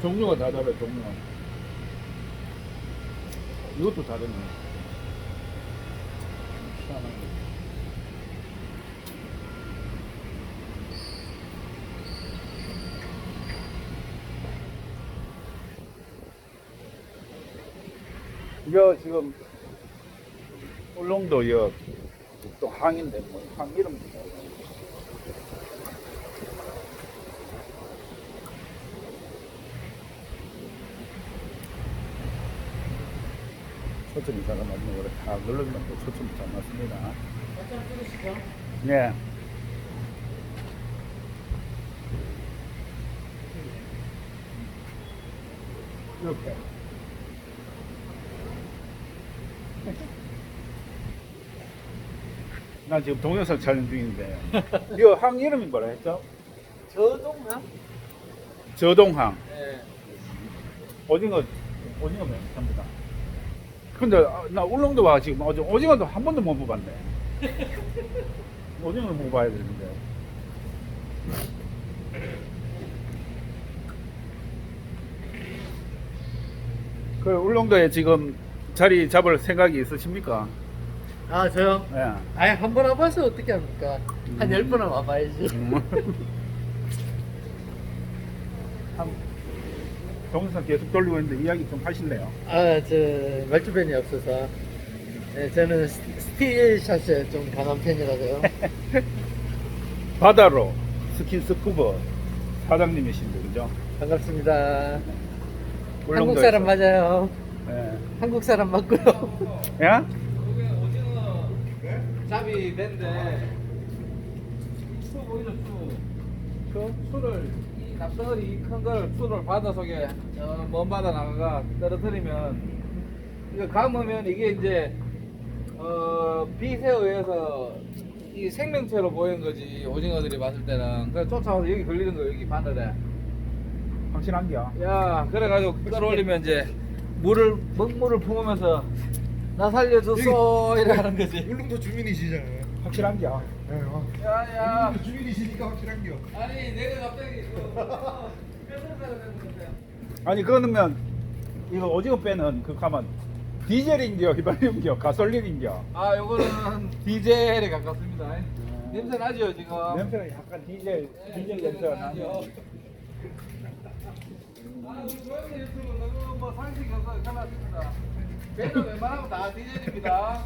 종류가 다 다르 종류. 이것도 다르네. 이거 지금 울릉도 이거 또 항인데 뭐항 이름 초점이 잘안 맞는 거를 다 눌러주면 또 초점이 잘 맞습니다. 네. 이렇게. 나 지금 동영상 촬영 중인데. 이거 항 이름이 뭐라 했죠? 저동나? 저동항. 네. 오징어, 오징어면 전부 다. 근데 아, 나 울릉도 와 지금 오징어, 오징어도 한 번도 못 먹어봤네. 오징어를 먹어봐야 되는데. 그 울릉도에 지금 자리 잡을 생각이 있으십니까? 아 저요? 예. 아예 한 번 와봐서 어떻게 합니까? 한 음. 열 번은 와봐야지. 음. 한 동영상 계속 돌리고 있는데 이야기 좀 하실래요? 아 저 말주변이 없어서 네, 저는 스- 스틸샷에 좀 강한 편이라서요. 바다로 스킨 스쿠버 사장님이신데 그죠? 반갑습니다. 한국 울릉도에서. 사람 맞아요. 예. 한국 사람 맞고요. 오징어 잡이 밴데 수 보이죠 수. 그 수를 이 납덩어리 이큰걸 수를 바다 속에 저먼 바다 나가가 떨어뜨리면 이거 감으면 이게 이제 어 빛에 의해서 이 생명체로 보이는 거지 오징어들이 봤을 때는 그래서 쫓아와서 여기 걸리는 거 여기 바늘에 확실한겨? 야 그래가지고 끌어올리면 이제 물을 먹물을 품으면서 나 살려줬어 이래 하는 거지 울릉도 주민이시잖아요. 확실한겨? 네, 어. 야야. 주민이시니까 확실한겨. 아니 내가 갑자기 그 했는데 아니 그러면 이거 오징어 빼는 그 가만. 디젤인겨 휘발유인겨 가솔린인겨 아 요거는 디젤에 가깝습니다. 냄새 나죠 지금? 냄새가 약간 디젤 디젤 냄새가 나죠. 아 우리 고양이 유튜브 너무 뭐 상식이 없어서 갈랐습니다. 배는 웬만하면 다 디젤입니다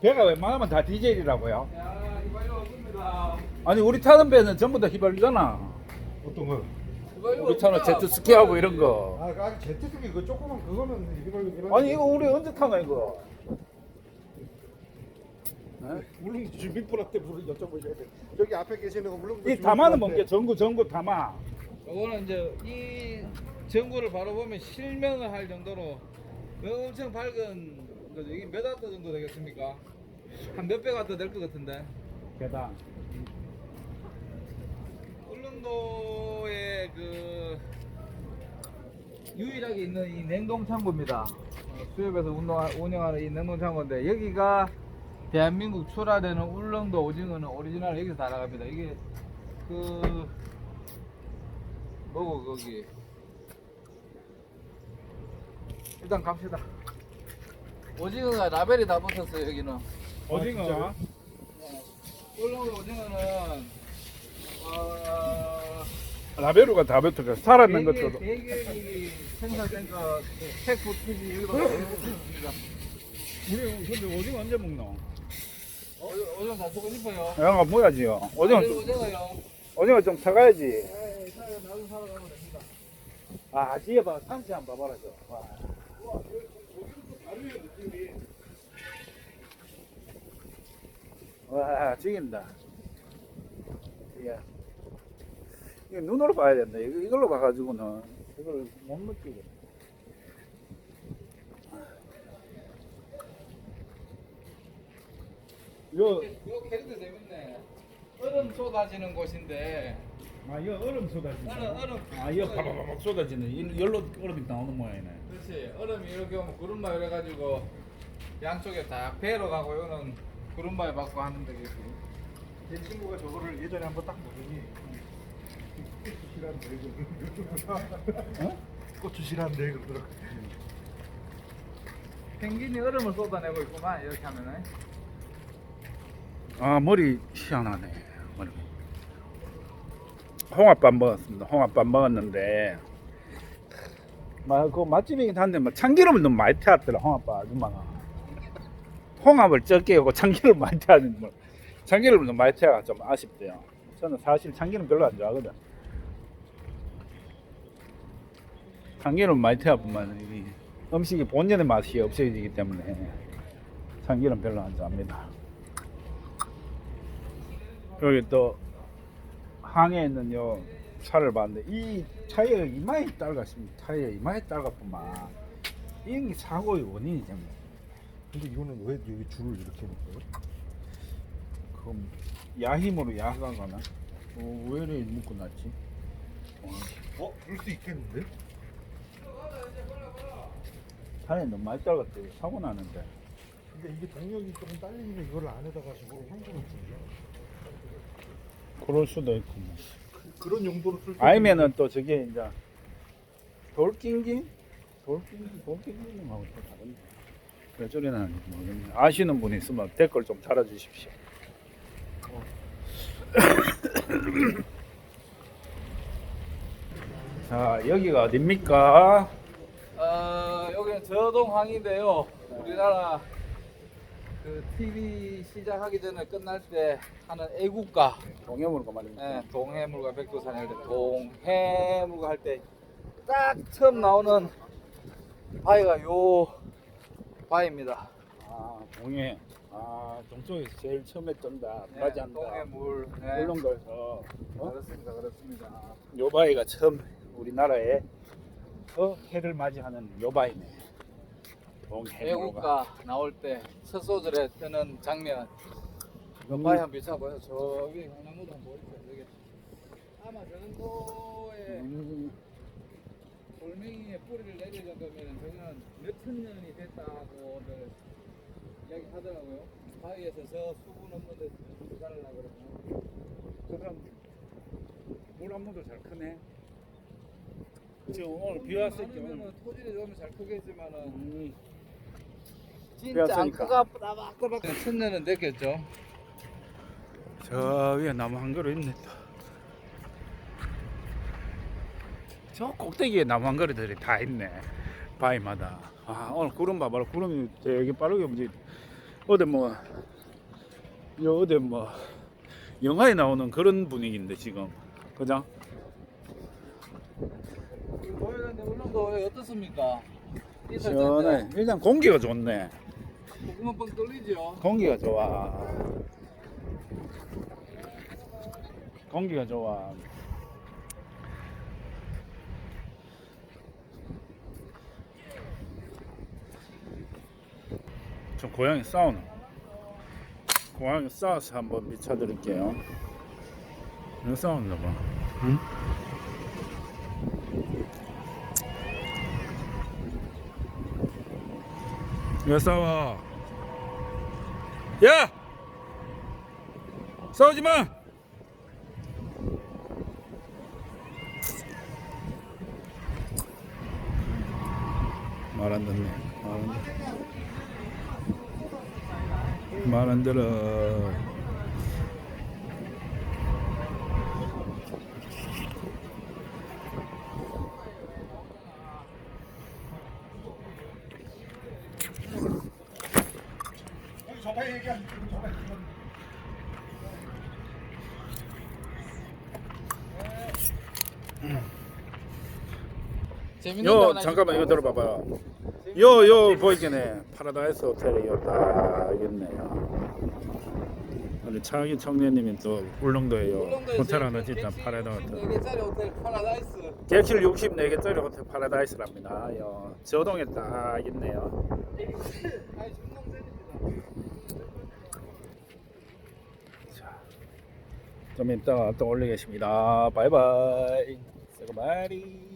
배가 웬만하면 다 디젤이라고요 야 없습니다 아니 우리 타는 배는 전부 다 휘발유잖아 어떤 거? 우리 차는 없습니다. 제트스키하고 이런 거 아, 그 아직 제트스키 그 조그만 그거는 이걸 이런. 아니 이거 우리 언제 타나 이거 네? 울릉도 주민분한테 물을 여쭤보셔야 돼. 저기 앞에 계시는 거 울릉도 이 담아는. 뭔게 전구 전구 담아 요거는 이제 이 전구를 바로 보면 실명을 할 정도로 엄청 밝은 거죠. 이게 몇 와트 정도 되겠습니까? 한 몇백 와트 될 것 같은데. 계단 울릉도에 그 유일하게 있는 이 냉동 창고입니다. 어, 수협에서 운동, 운영하는 이 냉동 창고인데 여기가 대한민국 출하되는 울릉도 오징어는 오리지널 여기서 다 나갑니다. 이게 그 뭐고 거기 일단 갑시다. 오징어가 라벨이 다 붙었어요 여기는. 오징어 진짜? 울릉도 오징어는 어, 라베루가 다 붙어가 살아있는 것도 대결이 생산된 거 택부 투지 여기도 있습니다. 우리 근데 오징어 언제 먹노? 오징어 다 쓰고 싶어요. 양아 뭐야 지요 오징어 아니, 오징어요. 오징어 좀 사가야지 네. 나도 사러 가면 됩니다. 아 뒤에 봐 상체 한번 봐봐라 저 와. 와 죽인다. 야. 이거 눈으로 봐야 된다. 이거, 이걸로 봐가지고는. 이걸 못 느끼게 요, 이거 캐릭터 재밌네. 얼음 쏟아지는 곳인데 아, 이거 얼음 쏟아지네. 얼음, 얼음. 아, 이거 바바바박 쏟아지네. 이- 열로 얼음이 나오는 모양이네. 그렇지. 얼음이 이렇게 오면 구름마 이래가지고 양쪽에 다 배로 가고 이거는 구름마에 받고 하는 데겠고. 제 친구가 저거를 예전에 한번 딱 보더니 어? 고추 싫어한대 그러더라고. 펭귄이 얼음을 쏟아내고 있구만 이렇게 하면은 아 머리 희한하네. 홍합밥 먹었습니다. 홍합밥 먹었는데 막그 맛집이긴 한데 뭐 참기름을 너무 많이 태웠더라 홍합밥 아줌마가 홍합을 적게 하고 참기름 많이 태웠는데 뭐 참기름을 너무 많이 태워가 좀 아쉽대요. 저는 사실 참기름 별로 안 좋아하거든. 참기름 많이 태워보면 이 음식이 본연의 맛이 없어지기 때문에 참기름 별로 안 좋아합니다. 여기 또 항에 있는 요 차를 봤는데 이 차에 이마에 딸갔습니다. 차에 이마에 딸갔구만. 이 사고의 원인이 좀 근데 이거는 왜 여기 줄을 이렇게 묶어요? 그럼 야힘으로 야가거나 어, 왜 이래 묶어놨지? 어, 어, 그럴 수 있겠는데? 차에 너무 많이 딸갔대 사고 나는데 근데 이게 동력이 조금 딸리니까 이걸 안에다가 지금 환경을 주냐? 그럴 수도 있고 뭐. 그런 용도로 쓸 수. 아니면은 또 저게 이제 돌낑긴 돌낑긴 돌낑긴하고 또 다른데 왜 저리 나는지 모르겠네 아시는 분 있으면 댓글 좀 달아주십시오 자 여기가 어딥니까 어 여기는 저동항인데요 우리나라 그 TV 시작하기 전에 끝날 때 하는 애국가 동해물가 말입니다 예, 동해물과 백두산 할때 동해물과 할 때 딱 처음 나오는 바위가 요 바위입니다. 아 동해 아 동쪽에서 제일 처음에 뜬다 네, 맞지 않다 동해물. 네. 울릉도에서 어? 그렇습니다, 그렇습니다. 요바이가 처음 우리나라에 어, 해를 맞이하는 요바이네. 애국가 나올 때 첫 소절에 뜨는 장면. 그 음. 바위 한번 비춰봐요. 저기 나무도 한번 보이세요. 저기 아마 저정도의 음, 돌멩이에 뿌리를 내릴 정도면 저기는 몇천 년이 됐다고들 이야기하더라고요. 바위에서 저 수분 없는 데서 부산을라 그러면. 그 사람 물한 모도 잘 크네. 지금 오늘 비 오늘. 많으면은 토질이 좀잘 크겠지만은 음, 진짜 왔으니까. 앙크가 따박따박 천년은 됐겠죠. 저 위에 나무 한 그루 있네 또. 저 꼭대기에 나무 한 그루들이 다 있네. 바위마다. 아 오늘 구름 봐봐라 구름이 되게 빠르게 움직. 어디 뭐, 요 어디 뭐 영화에 나오는 그런 분위기인데 지금, 그죠? 보이는데 울릉도 어떻습니까? 시원해. 일단 공기가 좋네. 뻥 뚫리죠. 공기가 좋아. 공기가 좋아. 저 고양이 싸우는. 고양이 싸워서 한번 미쳐드릴게요. 이거 싸우나 봐. 응? 왜 싸워? 야! 싸우지 마! 말 안 듣네. 말 안 들어. 저번에 얘기한 저번에 재밌는 요 잠깐만 이거? 들어봐봐요. 요 요 보이겠네. 파라다이스 호텔이 딱 있네요. 우리 차기 청년님이 또 울릉도에요. 울릉도에서 호텔 하나 짓다 파라다이스 호텔. 64개짜리 호텔 파라다이스. 객실 64개짜리 호텔 파라다이스랍니다. 요 저동에 딱 있네요. 아니. 좀 이따가 또 올리겠습니다. 바이바이. 새고 말이.